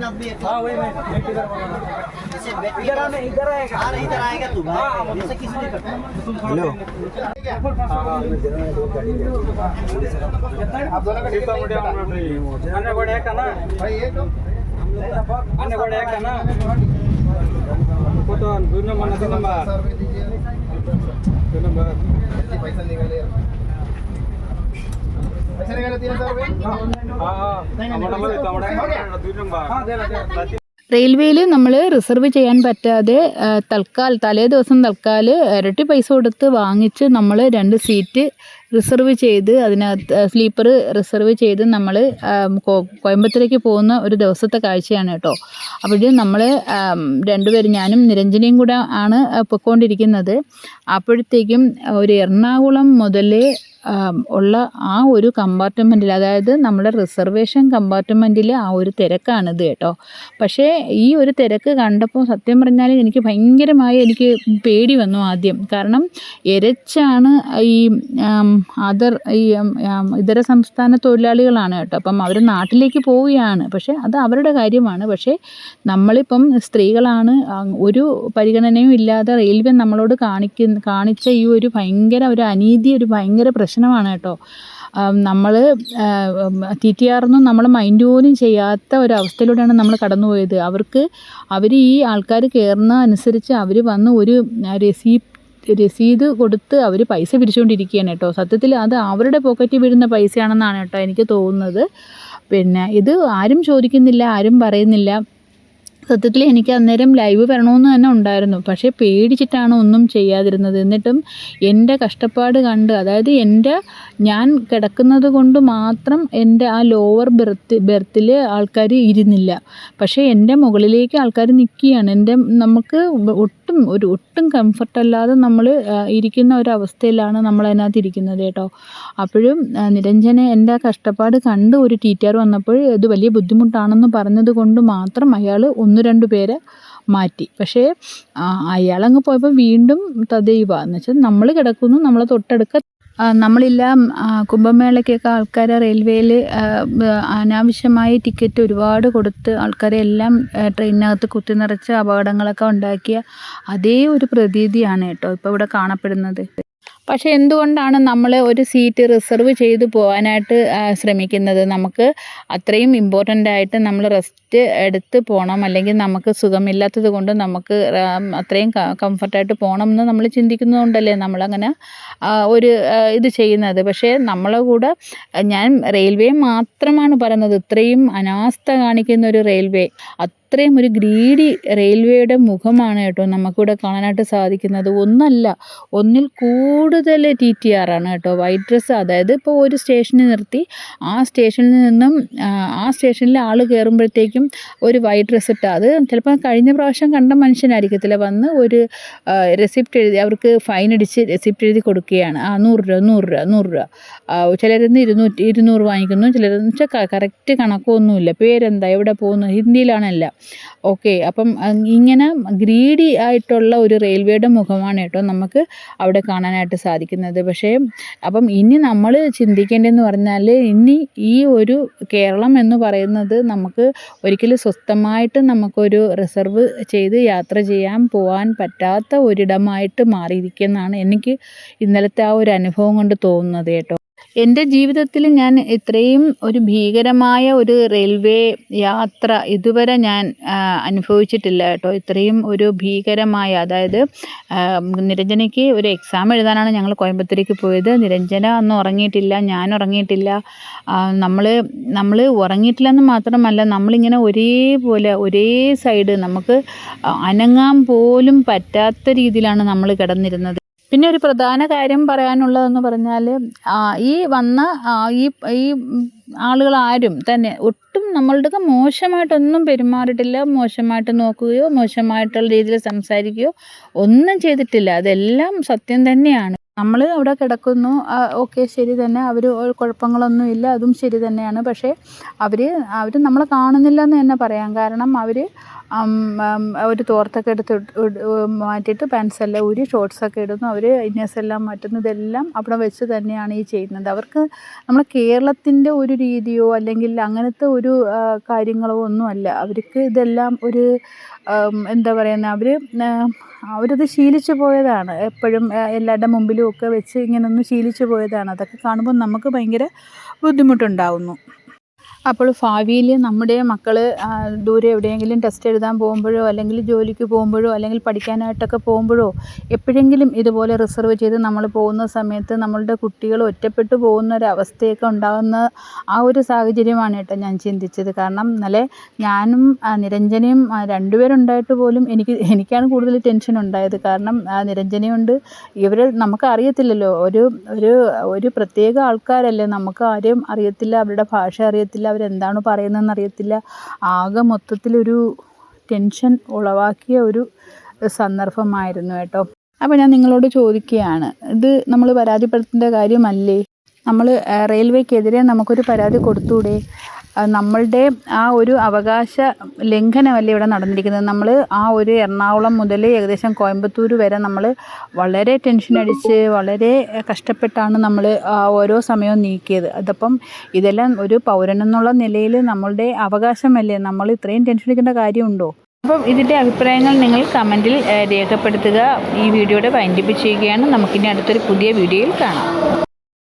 हम लोग भी इधर इधर आएगा। हाँ, इधर आएगा तू भाई। हाँ, हाँ, जैसे किसी ने करता बड़े का ना भाई ये तो अन्य बड़े का ना? को तो दूसरा मन नंबर दो नंबर। पैसा निकाले पैसा निकाले तीन हज़ार रुपये। റെയിൽവേയിൽ നമ്മൾ റിസർവ് ചെയ്യാൻ പറ്റാതെ തൽക്കാൽ തലേ ദിവസം തൽക്കാൽ ഇരട്ടി പൈസ കൊടുത്ത് വാങ്ങിച്ച് നമ്മൾ രണ്ട് സീറ്റ് റിസർവ് ചെയ്ത് അതിനകത്ത് സ്ലീപ്പർ റിസർവ് ചെയ്ത് നമ്മൾ കോയമ്പത്തൂരേക്ക് പോകുന്ന ഒരു ദിവസത്തെ കാഴ്ചയാണ് കേട്ടോ. അപ്പോൾ നമ്മൾ രണ്ടുപേരും ഞാനും നിരഞ്ജനയും കൂടെ ആണ് പൊയ്ക്കൊണ്ടിരിക്കുന്നത്. അപ്പോഴത്തേക്കും ഒരു എറണാകുളം മുതലേ ഉള്ള ആ ഒരു കമ്പാർട്ട്മെന്റിൽ അതായത് നമ്മുടെ റിസർവേഷൻ കമ്പാർട്ട്മെന്റിൽ ആ ഒരു തിരക്കാണിത് കേട്ടോ. പക്ഷേ ഈ ഒരു തിരക്ക് കണ്ടപ്പോൾ സത്യം പറഞ്ഞാൽ എനിക്ക് ഭയങ്കരമായി എനിക്ക് പേടി വന്നു ആദ്യം. കാരണം എരച്ചാണ് ഈ അതർ ഈ ഇതര സംസ്ഥാന തൊഴിലാളികളാണ് കേട്ടോ. അപ്പം അവർ നാട്ടിലേക്ക് പോവുകയാണ്. പക്ഷേ അത് അവരുടെ കാര്യമാണ്. പക്ഷേ നമ്മളിപ്പം സ്ത്രീകളാണ് ഒരു പരിഗണനയും ഇല്ലാതെ റെയിൽവേ നമ്മളോട് കാണിക്കുന്ന കാണിച്ച ഈ ഒരു ഭയങ്കര ഒരു അനീതി ഒരു ഭയങ്കര പ്രശ്നമാണ് കേട്ടോ. നമ്മൾ ടി ടി ആറൊന്നും നമ്മൾ മൈൻഡ് പോലും ചെയ്യാത്ത ഒരവസ്ഥയിലൂടെയാണ് നമ്മൾ കടന്നുപോയത്. അവർക്ക് അവർ ഈ ആൾക്കാർ കയറുന്ന അനുസരിച്ച് അവർ വന്ന് ഒരു രസീപ്റ്റ് രസീത് കൊടുത്ത് അവർ പൈസ പിരിച്ചുകൊണ്ടിരിക്കുകയാണ് കേട്ടോ. സത്യത്തിൽ അത് അവരുടെ പോക്കറ്റിൽ വീഴുന്ന പൈസയാണെന്നാണ് കേട്ടോ എനിക്ക് തോന്നുന്നത്. പിന്നെ ഇത് ആരും ചോദിക്കുന്നില്ല ആരും പറയുന്നില്ല. സത്യത്തിൽ എനിക്ക് അന്നേരം ലൈവ് വരണമെന്ന് തന്നെ ഉണ്ടായിരുന്നു. പക്ഷേ പേടിച്ചിട്ടാണ് ഒന്നും ചെയ്യാതിരുന്നത്. എന്നിട്ടും എന്റെ കഷ്ടപ്പാട് കണ്ട് അതായത് എന്റെ ഞാൻ കിടക്കുന്നത് കൊണ്ട് മാത്രം എന്റെ ആ ലോവർ ബെർത്ത് ബെർത്തിൽ ആൾക്കാർ ഇരുന്നില്ല. പക്ഷേ എന്റെ മുകളിലേക്ക് ആൾക്കാർ നിൽക്കുകയാണ്. എന്റെ നമുക്ക് ഒട്ടും ഒരു ഒട്ടും കംഫർട്ടല്ലാതെ നമ്മൾ ഇരിക്കുന്ന ഒരവസ്ഥയിലാണ് നമ്മൾ അതിനകത്ത് ഇരിക്കുന്നത് കേട്ടോ. അപ്പോഴും നിരഞ്ജനെ എന്റെ കഷ്ടപ്പാട് കണ്ട് ഒരു ടീച്ചർ വന്നപ്പോൾ ഇത് വലിയ ബുദ്ധിമുട്ടാണെന്ന് പറഞ്ഞത് കൊണ്ട് മാത്രം അയാൾ ഒന്ന് രണ്ട് പേരെ മാറ്റി. പക്ഷേ അയാളങ്ങ് പോയപ്പോൾ വീണ്ടും തദൈവ എന്ന് വെച്ചാൽ നമ്മൾ കിടക്കുന്നു നമ്മളെ തൊട്ടടുക്ക നമ്മളില്ല കുംഭമേളയ്ക്കൊക്കെ ആൾക്കാരെ റെയിൽവേയിൽ അനാവശ്യമായി ടിക്കറ്റ് ഒരുപാട് കൊടുത്ത് ആൾക്കാരെ എല്ലാം ട്രെയിനിനകത്ത് കുത്തി നിറച്ച് അപകടങ്ങളൊക്കെ ഉണ്ടാക്കിയ അതേ ഒരു പ്രതീതിയാണ് കേട്ടോ ഇപ്പോൾ ഇവിടെ കാണപ്പെടുന്നത്. പക്ഷേ എന്തുകൊണ്ടാണ് നമ്മൾ ഒരു സീറ്റ് റിസർവ് ചെയ്ത് പോകാനായിട്ട് ശ്രമിക്കുന്നത്? നമുക്ക് അത്രയും ഇമ്പോർട്ടന്റ് ആയിട്ട് നമ്മൾ റെസ്റ്റ് എടുത്ത് പോകണം അല്ലെങ്കിൽ നമുക്ക് സുഖമില്ലാത്തത് കൊണ്ട് നമുക്ക് അത്രയും കംഫർട്ടായിട്ട് പോകണം എന്ന് നമ്മൾ ചിന്തിക്കുന്നതുകൊണ്ടല്ലേ നമ്മളങ്ങനെ ഒരു ഇത് ചെയ്യുന്നത്. പക്ഷേ നമ്മളെ കൂടെ ഞാൻ റെയിൽവേ മാത്രമാണ് പറയുന്നത്. ഇത്രയും അനാസ്ഥ കാണിക്കുന്ന ഒരു റെയിൽവേ അത്രയും ഒരു ഗ്രീഡി റെയിൽവേയുടെ മുഖമാണ് കേട്ടോ നമുക്കിവിടെ കാണാനായിട്ട് സാധിക്കുന്നത്. ഒന്നല്ല ഒന്നിൽ കൂടുതൽ ടി ടി ആർ ആണ് കേട്ടോ. വൈറ്റ് ഡ്രസ്സ് അതായത് ഇപ്പോൾ ഒരു സ്റ്റേഷനിൽ നിർത്തി ആ സ്റ്റേഷനിൽ നിന്നും ആ, സ്റ്റേഷനിൽ ആൾ കയറുമ്പോഴത്തേക്കും ഒരു വൈറ്റ് ഡ്രസ്സ് ഇട്ട്. അത് ചിലപ്പോൾ കഴിഞ്ഞ പ്രാവശ്യം കണ്ട മനുഷ്യനായിരിക്കത്തില്ല. വന്ന് ഒരു റെസിപ്റ്റ് എഴുതി അവർക്ക് ഫൈൻ അടിച്ച് റെസിപ്റ്റ് എഴുതി കൊടുക്കുകയാണ്. ആ നൂറ് രൂപ നൂറ് രൂപ നൂറ് രൂപ. ചിലരിന്ന് ഇരുന്നൂറ്റി ഇരുന്നൂറ് വാങ്ങിക്കുന്നു. ചിലരെന്ന് വെച്ചാൽ കറക്റ്റ് കണക്കൊന്നുമില്ല. പേരെന്താ? എവിടെ പോകുന്നു? ഹിന്ദിയിലാണല്ല. ഓക്കെ അപ്പം ഇങ്ങനെ ഗ്രീഡി ആയിട്ടുള്ള ഒരു റെയിൽവേയുടെ മുഖമാണ് കേട്ടോ നമുക്ക് അവിടെ കാണാനായിട്ട് സാധിക്കുന്നത്. പക്ഷേ അപ്പം ഇനി നമ്മൾ ചിന്തിക്കേണ്ടതെന്ന് പറഞ്ഞാൽ ഇനി ഈ ഒരു കേരളം എന്ന് പറയുന്നത് നമുക്ക് ഒരിക്കലും സ്വസ്ഥമായിട്ട് നമുക്കൊരു റിസർവ് ചെയ്ത് യാത്ര ചെയ്യാൻ പോകാൻ പറ്റാത്ത ഒരിടമായിട്ട് മാറിയിരിക്കുന്നതാണ് എനിക്ക് ഇന്നലത്തെ ആ ഒരു അനുഭവം കൊണ്ട് തോന്നുന്നത് കേട്ടോ. എന്റെ ജീവിതത്തിൽ ഞാൻ ഇത്രയും ഒരു ഭീകരമായ ഒരു റെയിൽവേ യാത്ര ഇതുവരെ ഞാൻ അനുഭവിച്ചിട്ടില്ല കേട്ടോ. ഇത്രയും ഒരു ഭീകരമായ അതായത് നിരഞ്ജനയ്ക്ക് ഒരു എക്സാം എഴുതാനാണ് ഞങ്ങൾ കോയമ്പത്തൂരേക്ക് പോയത്. നിരഞ്ജന അന്ന് ഉറങ്ങിയിട്ടില്ല ഞാൻ ഉറങ്ങിയിട്ടില്ല. നമ്മൾ നമ്മൾ ഉറങ്ങിയിട്ടില്ലെന്ന് മാത്രമല്ല നമ്മളിങ്ങനെ ഒരേപോലെ ഒരേ സൈഡ് നമുക്ക് അനങ്ങാൻ പോലും പറ്റാത്ത രീതിയിലാണ് നമ്മൾ കിടന്നിരുന്നത്. പിന്നെ ഒരു പ്രധാന കാര്യം പറയാനുള്ളതെന്ന് പറഞ്ഞാൽ ഈ വന്ന ഈ ഈ ആളുകളാരും തന്നെ ഒട്ടും നമ്മളുടെ മോശമായിട്ടൊന്നും പെരുമാറിയിട്ടില്ല. മോശമായിട്ട് നോക്കുകയോ മോശമായിട്ടുള്ള രീതിയിൽ സംസാരിക്കുകയോ ഒന്നും ചെയ്തിട്ടില്ല. അതെല്ലാം സത്യം തന്നെയാണ്. നമ്മൾ അവിടെ കിടക്കുന്നു. ഓക്കെ ശരി തന്നെ. അവർ കുഴപ്പങ്ങളൊന്നും ഇല്ല. അതും ശരി തന്നെയാണ്. പക്ഷേ അവർ അവർ നമ്മളെ കാണുന്നില്ല എന്ന് തന്നെ പറയാം. കാരണം അവർ ഒരു തോർത്തൊക്കെ എടുത്ത് മാറ്റിയിട്ട് പാൻസ് എല്ലാം ഊരി ഷോർട്സൊക്കെ ഇടുന്നു. അവർ ഇന്നേഴ്സ് എല്ലാം മാറ്റുന്നു. ഇതെല്ലാം അവിടെ വെച്ച് തന്നെയാണ് ഈ ചെയ്യുന്നത്. അവർക്ക് നമ്മുടെ കേരളത്തിന്റെ ഒരു രീതിയോ അല്ലെങ്കിൽ അങ്ങനത്തെ ഒരു കാര്യങ്ങളോ ഒന്നുമല്ല അവർക്ക് ഇതെല്ലാം ഒരു എന്താ പറയുന്നത് അവർ അവരത് ശീലിച്ചു പോയതാണ്. എപ്പോഴും എല്ലാവരുടെ മുമ്പിലും ഒക്കെ വെച്ച് ഇങ്ങനെ ഒന്ന് ശീലിച്ചു പോയതാണ്. അതൊക്കെ കാണുമ്പോൾ നമുക്ക് ഭയങ്കര ബുദ്ധിമുട്ടുണ്ടാവുന്നു. അപ്പോൾ ഭാവിയിൽ നമ്മുടെ മക്കൾ ദൂരെ എവിടെയെങ്കിലും ടെസ്റ്റ് എഴുതാൻ പോകുമ്പോഴോ അല്ലെങ്കിൽ ജോലിക്ക് പോകുമ്പോഴോ അല്ലെങ്കിൽ പഠിക്കാനായിട്ടൊക്കെ പോകുമ്പോഴോ എപ്പോഴെങ്കിലും ഇതുപോലെ റിസർവ് ചെയ്ത് നമ്മൾ പോകുന്ന സമയത്ത് നമ്മളുടെ കുട്ടികൾ ഒറ്റപ്പെട്ടു പോകുന്ന ഒരു അവസ്ഥയൊക്കെ ഉണ്ടാകുന്ന ആ ഒരു സാഹചര്യമാണ് കേട്ടോ ഞാൻ ചിന്തിച്ചത്. കാരണം ഇന്നലെ ഞാനും നിരഞ്ജനയും രണ്ടുപേരുണ്ടായിട്ട് പോലും എനിക്ക് എനിക്കാണ് കൂടുതൽ ടെൻഷൻ ഉണ്ടായത്. കാരണം നിരഞ്ജനയുണ്ട്. ഇവർ നമുക്ക് അറിയത്തില്ലല്ലോ. ഒരു ഒരു ഒരു പ്രത്യേക ആൾക്കാരല്ലേ നമുക്ക് ആരെയും അറിയത്തില്ല. അവരുടെ ഭാഷ അറിയത്തില്ല. അവരെന്താണ് പറയുന്നതെന്ന് അറിയത്തില്ല. ആകെ മൊത്തത്തിലൊരു ടെൻഷൻ ഉളവാക്കിയ ഒരു സന്ദർഭമായിരുന്നു കേട്ടോ. അപ്പോൾ ഞാൻ നിങ്ങളോട് ചോദിക്കുകയാണ് ഇത് നമ്മൾ പരാതിപ്പെടുത്തേണ്ട കാര്യമല്ലേ? നമ്മൾ റെയിൽവേക്കെതിരെ നമുക്കൊരു പരാതി കൊടുത്തൂടെ? നമ്മളുടെ ആ ഒരു അവകാശ ലംഘനമല്ലേ ഇവിടെ നടന്നിരിക്കുന്നത്? നമ്മൾ ആ ഒരു എറണാകുളം മുതൽ ഏകദേശം കോയമ്പത്തൂർ വരെ നമ്മൾ വളരെ ടെൻഷൻ അടിച്ച് വളരെ കഷ്ടപ്പെട്ടാണ് നമ്മൾ ഓരോ സമയവും നീക്കിയത്. അതപ്പം ഇതെല്ലാം ഒരു പൗരനെന്നുള്ള നിലയിൽ നമ്മളുടെ അവകാശമല്ലേ? നമ്മൾ ഇത്രയും ടെൻഷൻ അടിക്കേണ്ട കാര്യമുണ്ടോ? അപ്പം ഇതിന്റെ അഭിപ്രായങ്ങൾ നിങ്ങൾ കമന്റിൽ രേഖപ്പെടുത്തുക. ഈ വീഡിയോയുടെ വൈൻഡിപ്പ് ചെയ്യുകയാണ്. നമുക്കിനി അടുത്തൊരു പുതിയ വീഡിയോയിൽ കാണാം.